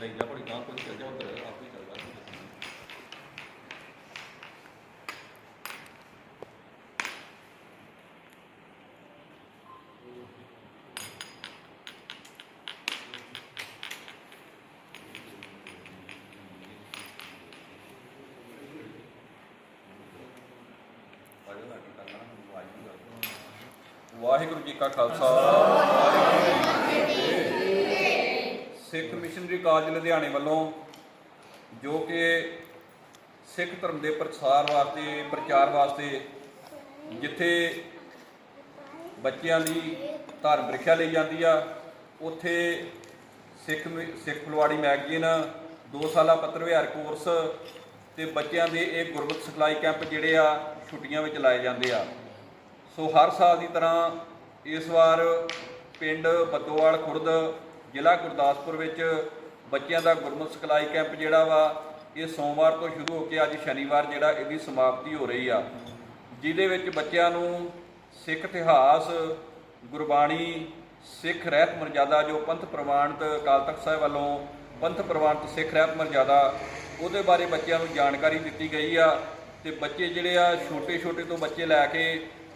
ਲਈ ਜਾ ਕੋਈ ਗਾਂ ਕੋਈ ਚੱਲ ਜਾ ਉਧਰ, ਆਪ ਹੀ ਚੱਲਦਾ। ਵਾਹਿਗੁਰੂ ਜੀ ਕਾ ਖਾਲਸਾ ਵਾਹਿਗੁਰੂ ਜੀ ਕੀ ਫਤਿਹ। ਸਿੱਖ ਮਿਸ਼ਨਰੀ ਕਾਲਜ ਲੁਧਿਆਣੇ ਵੱਲੋਂ ਜੋ ਕਿ ਸਿੱਖ ਧਰਮ ਦੇ ਪ੍ਰਸਾਰ ਵਾਸਤੇ, ਪ੍ਰਚਾਰ ਵਾਸਤੇ ਜਿੱਥੇ ਬੱਚਿਆਂ ਦੀ ਧਰਮ ਪ੍ਰੀਖਿਆ ਲਈ ਜਾਂਦੀ ਆ, ਉੱਥੇ ਸਿੱਖ ਸਿੱਖ ਫਲਵਾੜੀ ਮੈਗਜ਼ੀਨ 2 ਸਾਲਾ ਪੱਤਰ ਵਿਹਾਰ ਕੋਰਸ ਤੇ ਬੱਚਿਆਂ ਦੇ ਇਹ ਗੁਰਮਤਿ ਸਿਖਲਾਈ ਕੈਂਪ ਜਿਹੜੇ ਆ, ਛੁੱਟੀਆਂ ਵਿੱਚ ਲਾਏ ਜਾਂਦੇ ਆ। ਸੋ ਹਰ ਸਾਲ ਦੀ ਤਰ੍ਹਾਂ ਇਸ ਵਾਰ ਪਿੰਡ ਬੱਦੋਵਾਲ ਖੁਰਦ ਜ਼ਿਲ੍ਹਾ ਗੁਰਦਾਸਪੁਰ ਵਿੱਚ ਬੱਚਿਆਂ ਦਾ ਗੁਰਮਤਿ ਸਿਖਲਾਈ ਕੈਂਪ ਜਿਹੜਾ ਵਾ, ਇਹ ਸੋਮਵਾਰ ਤੋਂ ਸ਼ੁਰੂ ਹੋ ਕੇ ਅੱਜ ਸ਼ਨੀਵਾਰ ਜਿਹੜਾ ਇਹਦੀ ਸਮਾਪਤੀ ਹੋ ਰਹੀ ਆ, ਜਿਹਦੇ ਵਿੱਚ ਬੱਚਿਆਂ ਨੂੰ ਸਿੱਖ ਇਤਿਹਾਸ, ਗੁਰਬਾਣੀ, ਸਿੱਖ ਰਹਿਤ ਮਰਜ਼ਾਦਾ ਜੋ ਪੰਥ ਪ੍ਰਵਾਨਿਤ ਅਕਾਲ ਤਖਤ ਸਾਹਿਬ ਵੱਲੋਂ ਪੰਥ ਪ੍ਰਵਾਨਿਤ ਸਿੱਖ ਰਹਿਤ ਮਰਜ਼ਾਦਾ, ਉਹਦੇ ਬਾਰੇ ਬੱਚਿਆਂ ਨੂੰ ਜਾਣਕਾਰੀ ਦਿੱਤੀ ਗਈ ਆ ਤੇ ਬੱਚੇ ਜਿਹੜੇ ਆ ਛੋਟੇ ਛੋਟੇ ਤੋਂ ਬੱਚੇ ਲੈ ਕੇ,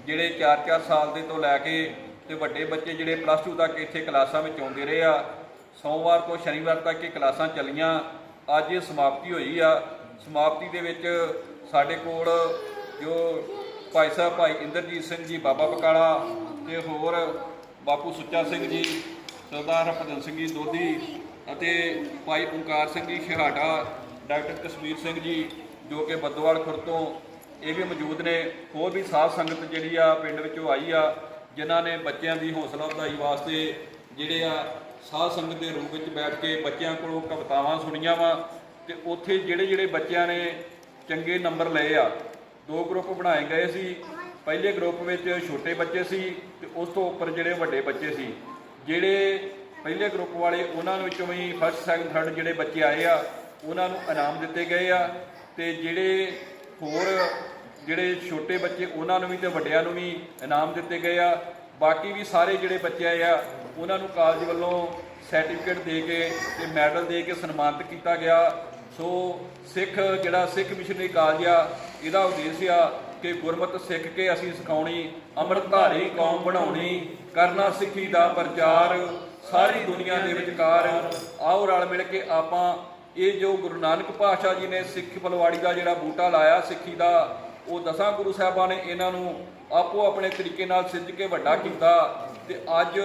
ਜਿਹੜੇ 4-4 ਸਾਲ ਦੇ ਤੋਂ ਲੈ ਕੇ ਤੇ ਵੱਡੇ ਬੱਚੇ ਜਿਹੜੇ ਪਲੱਸ 2 ਤੱਕ ਇੱਥੇ ਕਲਾਸਾਂ ਵਿੱਚ ਆਉਂਦੇ ਰਹੇ ਆ। ਸੋਮਵਾਰ ਤੋਂ ਸ਼ਨੀਵਾਰ ਤੱਕ ਇਹ ਕਲਾਸਾਂ ਚੱਲੀਆਂ। ਅੱਜ ਇਹ ਸਮਾਪਤੀ ਹੋਈ ਆ। ਸਮਾਪਤੀ ਦੇ ਵਿੱਚ ਸਾਡੇ ਕੋਲ ਜੋ ਭਾਈ ਸਾਹਿਬ, ਭਾਈ ਇੰਦਰਜੀਤ ਸਿੰਘ ਜੀ, ਬਾਬਾ ਬਕਾਲਾ ਤੇ ਹੋਰ ਬਾਪੂ ਸੁੱਚਾ ਸਿੰਘ ਜੀ, ਸਰਦਾਰ ਹਰਭਜਨ ਸਿੰਘ ਜੀ ਦੋਧੀ ਅਤੇ ਭਾਈ ਓਂਕਾਰ ਸਿੰਘ ਜੀ ਛਹਾਟਾ ਡਾਕਟਰ ਕਸ਼ਮੀਰ ਸਿੰਘ ਜੀ, ਜੋ ਕਿ ਬੱਦੋਵਾਲ ਖੁਰ ਤੋਂ ਇਹ ਵੀ ਮੌਜੂਦ ਨੇ। ਹੋਰ ਵੀ ਸਾਧ ਸੰਗਤ ਜਿਹੜੀ ਆ ਪਿੰਡ ਵਿੱਚੋਂ ਆਈ ਆ। ਜਿਨ੍ਹਾਂ ਨੇ ਬੱਚਿਆਂ ਦੀ ਹੌਸਲਾ ਅਫਜ਼ਾਈ ਵਾਸਤੇ ਜਿਹੜੇ ਆ ਸਾਧ ਸੰਗਤ ਦੇ ਰੂਪ ਵਿੱਚ ਬੈਠ ਕੇ ਬੱਚਿਆਂ ਕੋਲੋਂ ਕਵਿਤਾਵਾਂ ਸੁਣੀਆਂ ਵਾ ਤੇ ਉੱਥੇ ਜਿਹੜੇ ਜਿਹੜੇ ਬੱਚਿਆਂ ਨੇ ਚੰਗੇ ਨੰਬਰ ਲਏ ਆ, ਦੋ ਗਰੁੱਪ ਬਣਾਏ ਗਏ ਸੀ। ਪਹਿਲੇ ਗਰੁੱਪ ਵਿੱਚ ਛੋਟੇ ਬੱਚੇ ਸੀ ਤੇ ਉਸ ਤੋਂ ਉੱਪਰ ਜਿਹੜੇ ਵੱਡੇ ਬੱਚੇ ਸੀ। ਜਿਹੜੇ ਪਹਿਲੇ ਗਰੁੱਪ ਵਾਲੇ, ਉਹਨਾਂ ਵਿੱਚੋਂ ਵੀ ਫਸਟ ਸੈਕੰਡ ਥਰਡ ਜਿਹੜੇ ਬੱਚੇ ਆਏ ਆ, ਉਹਨਾਂ ਨੂੰ ਇਨਾਮ ਦਿੱਤੇ ਗਏ ਆ ਤੇ ਜਿਹੜੇ ਹੋਰ ਜਿਹੜੇ ਛੋਟੇ ਬੱਚੇ, ਉਹਨਾਂ ਨੂੰ ਵੀ ਤੇ ਵੱਡਿਆਂ ਨੂੰ ਵੀ ਇਨਾਮ ਦਿੱਤੇ ਗਏ ਆ। ਬਾਕੀ ਵੀ ਸਾਰੇ ਜਿਹੜੇ ਬੱਚੇ ਆ, ਉਹਨਾਂ ਨੂੰ ਕਾਲਜ ਵੱਲੋਂ ਸਰਟੀਫਿਕੇਟ ਦੇ ਕੇ ਤੇ ਮੈਡਲ ਦੇ ਕੇ ਸਨਮਾਨਿਤ ਕੀਤਾ ਗਿਆ। ਸੋ ਸਿੱਖ, ਜਿਹੜਾ ਸਿੱਖ ਮਿਸ਼ਨਰੀ ਕਾਲਜ ਆ, ਇਹਦਾ ਉਦੇਸ਼ ਆ ਕਿ ਗੁਰਮਤਿ ਸਿੱਖ ਕੇ ਅਸੀਂ ਸਿਖਾਉਣੀ, ਅੰਮ੍ਰਿਤਧਾਰੀ ਕੌਮ ਬਣਾਉਣੀ, ਕਰਨਾ ਸਿੱਖੀ ਦਾ ਪ੍ਰਚਾਰ, ਸਾਰੀ ਦੁਨੀਆ ਦੇ ਵਿਚਕਾਰ ਆਓ ਰਲ ਮਿਲ ਕੇ ਆਪਾਂ ਇਹ ਜੋ ਗੁਰੂ ਨਾਨਕ ਪਾਤਸ਼ਾਹ ਜੀ ਨੇ ਸਿੱਖ ਫਲਵਾੜੀ ਦਾ ਜਿਹੜਾ ਬੂਟਾ ਲਾਇਆ ਸਿੱਖੀ ਦਾ ਉਹ ਦਸਾਂ ਗੁਰੂ ਸਾਹਿਬਾਂ ਨੇ ਇਹਨਾਂ ਨੂੰ ਆਪੋ ਆਪਣੇ ਤਰੀਕੇ ਨਾਲ ਸਿੱਝ ਕੇ ਵੱਡਾ ਕੀਤਾ ਤੇ ਅੱਜ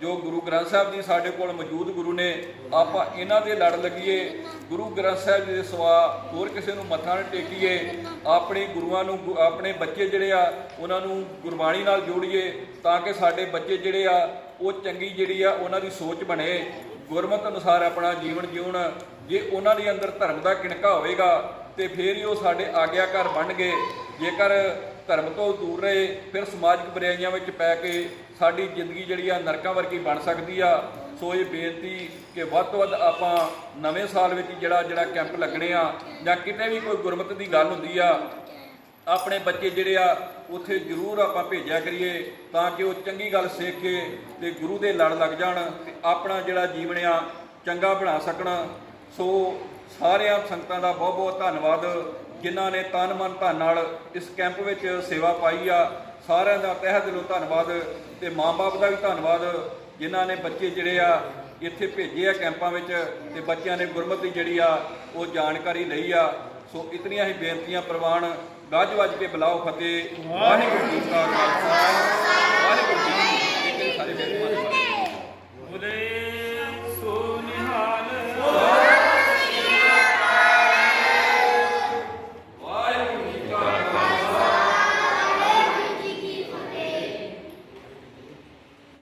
ਜੋ ਗੁਰੂ ਗ੍ਰੰਥ ਸਾਹਿਬ ਜੀ ਸਾਡੇ ਕੋਲ ਮੌਜੂਦ ਗੁਰੂ ਨੇ, ਆਪਾਂ ਇਹਨਾਂ ਦੇ ਲੜ ਲੱਗੀਏ, ਗੁਰੂ ਗ੍ਰੰਥ ਸਾਹਿਬ ਜੀ ਦੇ ਸਵਾ ਹੋਰ ਕਿਸੇ ਨੂੰ ਮੱਥਾ ਨਾ ਟੇਕੀਏ, ਆਪਣੇ ਗੁਰੂਆਂ ਨੂੰ ਆਪਣੇ ਬੱਚੇ ਜਿਹੜੇ ਆ, ਉਹਨਾਂ ਨੂੰ ਗੁਰਬਾਣੀ ਨਾਲ ਜੋੜੀਏ ਤਾਂ ਕਿ ਸਾਡੇ ਬੱਚੇ ਜਿਹੜੇ ਆ, ਉਹ ਚੰਗੀ ਜਿਹੜੀ ਆ, ਉਹਨਾਂ ਦੀ ਸੋਚ ਬਣੇ। ਗੁਰਮਤ ਅਨੁਸਾਰ ਆਪਣਾ ਜੀਵਨ ਜਿਉਣ, ਜੇ ਉਹਨਾਂ ਦੇ ਅੰਦਰ ਧਰਮ ਦਾ ਕਿਣਕਾ ਹੋਵੇਗਾ ਤੇ ਫਿਰ ਹੀ ਉਹ ਸਾਡੇ ਆਗਿਆਕਾਰ ਬਣਨਗੇ ਜੇਕਰ ਧਰਮ ਤੋਂ ਦੂਰ ਰਹੇ, ਫਿਰ ਸਮਾਜਿਕ ਬੁਰਾਈਆਂ ਵਿੱਚ ਪੈ ਕੇ ਸਾਡੀ ਜ਼ਿੰਦਗੀ ਜਿਹੜੀ ਆ ਨਰਕਾਂ ਵਰਗੀ ਬਣ ਸਕਦੀ ਆ। ਸੋ ਇਹ ਬੇਨਤੀ ਕਿ ਵੱਧ ਤੋਂ ਵੱਧ ਆਪਾਂ ਨਵੇਂ ਸਾਲ ਵਿੱਚ ਜਿਹੜਾ ਜਿਹੜਾ ਕੈਂਪ ਲੱਗਣੇ ਆ ਜਾਂ ਕਿਤੇ ਵੀ ਕੋਈ ਗੁਰਮਤ ਦੀ ਗੱਲ ਹੁੰਦੀ ਆ, ਆਪਣੇ ਬੱਚੇ ਜਿਹੜੇ ਆ, ਉੱਥੇ ਜ਼ਰੂਰ ਆਪਾਂ ਭੇਜਿਆ ਕਰੀਏ ਤਾਂ ਕਿ ਉਹ ਚੰਗੀ ਗੱਲ ਸਿੱਖ ਕੇ ਤੇ ਗੁਰੂ ਦੇ ਲੜ ਲੱਗ ਜਾਣ ਤੇ ਆਪਣਾ ਜਿਹੜਾ ਜੀਵਨ ਆ ਚੰਗਾ ਬਣਾ ਸਕਣ। ਸੋ ਸਾਰਿਆਂ ਸੰਗਤਾਂ ਦਾ ਬਹੁਤ ਬਹੁਤ ਧੰਨਵਾਦ, ਜਿਨ੍ਹਾਂ ਨੇ ਤਨ ਮਨ ਧਨ ਨਾਲ ਇਸ ਕੈਂਪ ਵਿੱਚ ਸੇਵਾ ਪਾਈ ਆ। ਸਾਰਿਆਂ ਦਾ ਤਹਿ ਦਿਲੋਂ ਧੰਨਵਾਦ ਤੇ ਮਾਂ-ਬਾਪ ਦਾ ਵੀ ਧੰਨਵਾਦ, ਜਿਨ੍ਹਾਂ ਨੇ ਬੱਚੇ ਜਿਹੜੇ ਆ ਇੱਥੇ ਭੇਜੇ ਆ ਕੈਂਪਾਂ ਵਿੱਚ ਤੇ ਬੱਚਿਆਂ ਨੇ ਗੁਰਮਤਿ ਜਿਹੜੀ ਆ ਉਹ ਜਾਣਕਾਰੀ ਲਈ ਆ। ਸੋ ਇਤਨੀਆਂ ਹੀ ਬੇਨਤੀਆਂ ਪ੍ਰਵਾਨ, ਗੱਜ ਵੱਜ ਕੇ ਬੁਲਾਓ ਫਤਿਹ। ਵਾਹਿਗੁਰੂ ਜੀ ਕਾ ਖਾਲਸਾ।